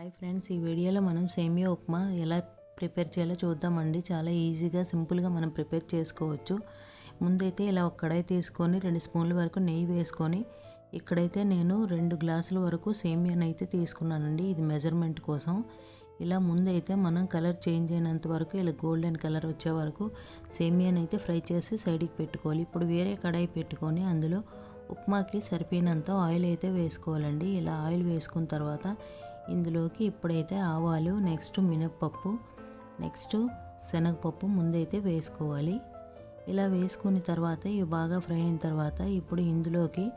Hi friends ఈ వీడియోలో మనం సేమియా ఉప్మా ఎలా ప్రిపేర్ చేయాలో చూద్దామండి. చాలా ఈజీగా సింపుల్గా మనం ప్రిపేర్ చేసుకోవచ్చు. ముందైతే ఇలా ఒక కడాయి తీసుకొని రెండు స్పూన్ల వరకు నెయ్యి వేసుకొని ఇక్కడైతే నేను రెండు గ్లాసుల వరకు సేమియాని అయితే తీసుకున్నానండి ఇది మెజర్మెంట్ కోసం. ఇలా ముందైతే మనం కలర్ చేంజ్ అయినంత వరకు ఇలా గోల్డెన్ కలర్ వచ్చే వరకు సేమియాని అయితే ఫ్రై చేసి సైడ్కి పెట్టుకోవాలి. ఇప్పుడు వేరే కడాయి పెట్టుకొని అందులో ఉప్మాకి సరిపోయినంత ఆయిల్ అయితే వేసుకోవాలండి. ఇలా ఆయిల్ వేసుకున్న తర్వాత ఇందులోకి ఇప్పుడైతే ఆవాలు నెక్స్ట్ మినప్పప్పు నెక్స్ట్ శనగపప్పు ముందైతే వేసుకోవాలి. ఇలా వేసుకున్న తర్వాత ఇవి బాగా ఫ్రై అయిన తర్వాత ఇప్పుడు ఇందులోకి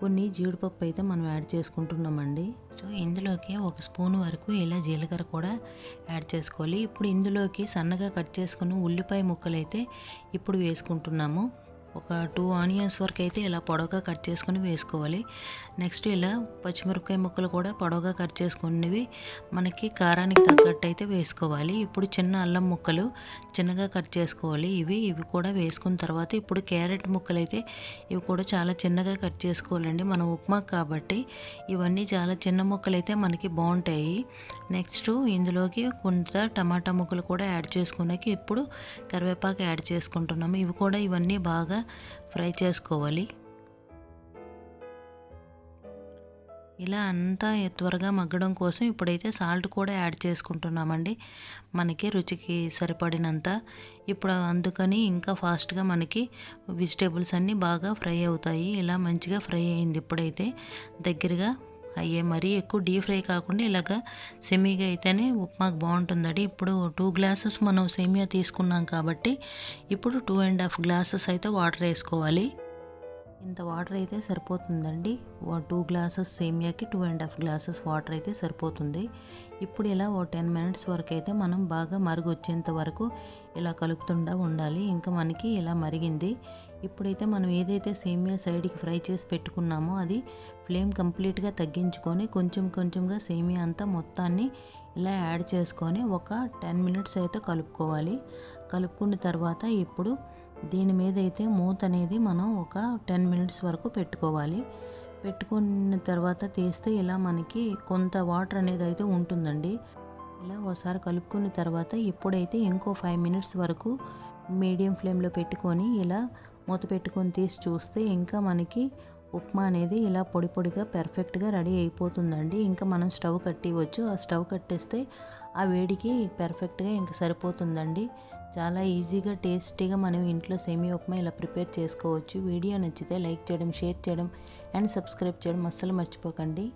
కొన్ని జీడిపప్పు అయితే మనం యాడ్ చేసుకుంటున్నామండి. సో ఇందులోకి ఒక స్పూన్ వరకు ఇలా జీలకర్ర కూడా యాడ్ చేసుకోవాలి. ఇప్పుడు ఇందులోకి సన్నగా కట్ చేసుకున్న ఉల్లిపాయ ముక్కలు అయితే ఇప్పుడు వేసుకుంటున్నాము. ఒక టూ ఆనియన్స్ వరకు అయితే ఇలా పొడవుగా కట్ చేసుకొని వేసుకోవాలి. నెక్స్ట్ ఇలా పచ్చిమిరపకాయ ముక్కలు కూడా పొడవుగా కట్ చేసుకున్నవి మనకి కారానికి తగ్గట్టు అయితే వేసుకోవాలి. ఇప్పుడు చిన్న అల్లం ముక్కలు చిన్నగా కట్ చేసుకోవాలి. ఇవి ఇవి కూడా వేసుకున్న తర్వాత ఇప్పుడు క్యారెట్ ముక్కలు అయితే ఇవి కూడా చాలా చిన్నగా కట్ చేసుకోవాలండి. మన ఉప్మా కాబట్టి ఇవన్నీ చాలా చిన్న ముక్కలు అయితే మనకి బాగుంటాయి. నెక్స్ట్ ఇందులోకి కొంత టమాటా ముక్కలు కూడా యాడ్ చేసుకున్నాక ఇప్పుడు కరివేపాకు యాడ్ చేసుకుంటున్నాము. ఇవి కూడా ఇవన్నీ బాగా ఫ్రై చేసుకోవాలి. ఇలా అంతా త్వరగా మగ్గడం కోసం ఇప్పుడైతే సాల్ట్ కూడా యాడ్ చేసుకుంటున్నామండి. మనకి రుచికి సరిపడినంత. ఇప్పుడు అందుకని ఇంకా ఫాస్ట్గా మనకి వెజిటేబుల్స్ అన్నీ బాగా ఫ్రై అవుతాయి. ఇలా మంచిగా ఫ్రై అయింది ఇప్పుడైతే. దగ్గరగా అయ్యే మరీ ఎక్కువ డీప్ ఫ్రై కాకుండా ఇలాగ సెమీగా అయితేనే ఉప్మాకు బాగుంటుందండి. ఇప్పుడు టూ గ్లాసెస్ మనం సేమియా తీసుకున్నాం కాబట్టి ఇప్పుడు టూ అండ్ హాఫ్ గ్లాసెస్ అయితే వాటర్ వేసుకోవాలి. ఇంత వాటర్ అయితే సరిపోతుందండి. Two glasses సేమియాకి two and half glasses water అయితే సరిపోతుంది. ఇప్పుడు ఇలా ఓ టెన్ మినిట్స్ వరకు అయితే మనం బాగా మరుగు వచ్చేంత వరకు ఇలా కలుపుతుండా ఉండాలి. ఇంకా మనకి ఇలా మరిగింది. ఇప్పుడైతే మనం ఏదైతే సేమియా సైడ్కి ఫ్రై చేసి పెట్టుకున్నామో అది ఫ్లేమ్ కంప్లీట్గా తగ్గించుకొని కొంచెం కొంచెంగా సేమియా అంతా మొత్తాన్ని ఇలా యాడ్ చేసుకొని ఒక టెన్ మినిట్స్ అయితే కలుపుకోవాలి. కలుపుకున్న తర్వాత ఇప్పుడు దీని మీద అయితే మూత అనేది మనం ఒక టెన్ మినిట్స్ వరకు పెట్టుకోవాలి. పెట్టుకున్న తర్వాత తీస్తే ఇలా మనకి కొంత వాటర్ అనేది అయితే ఉంటుందండి. ఇలా ఒకసారి కలుపుకున్న తర్వాత ఇప్పుడైతే ఇంకో ఫైవ్ మినిట్స్ వరకు మీడియం ఫ్లేమ్లో పెట్టుకొని ఇలా మూత పెట్టుకొని తీసి చూస్తే ఇంకా మనకి ఉప్మా అనేది ఇలా పొడి పొడిగా పెర్ఫెక్ట్గా రెడీ అయిపోతుందండి. ఇంకా మనం స్టవ్ కట్టివచ్చు ఆ స్టవ్ కట్టేస్తే ఆ వేడికి పెర్ఫెక్ట్గా ఇంకా సరిపోతుందండి. చాలా ఈజీగా టేస్టీగా మనం ఇంట్లో సేమియా ఉప్మా ఇలా ప్రిపేర్ చేసుకోవచ్చు. వీడియో నచ్చితే లైక్ చేయడం షేర్ చేయడం అండ్ సబ్స్క్రైబ్ చేయడం అస్సలు మర్చిపోకండి.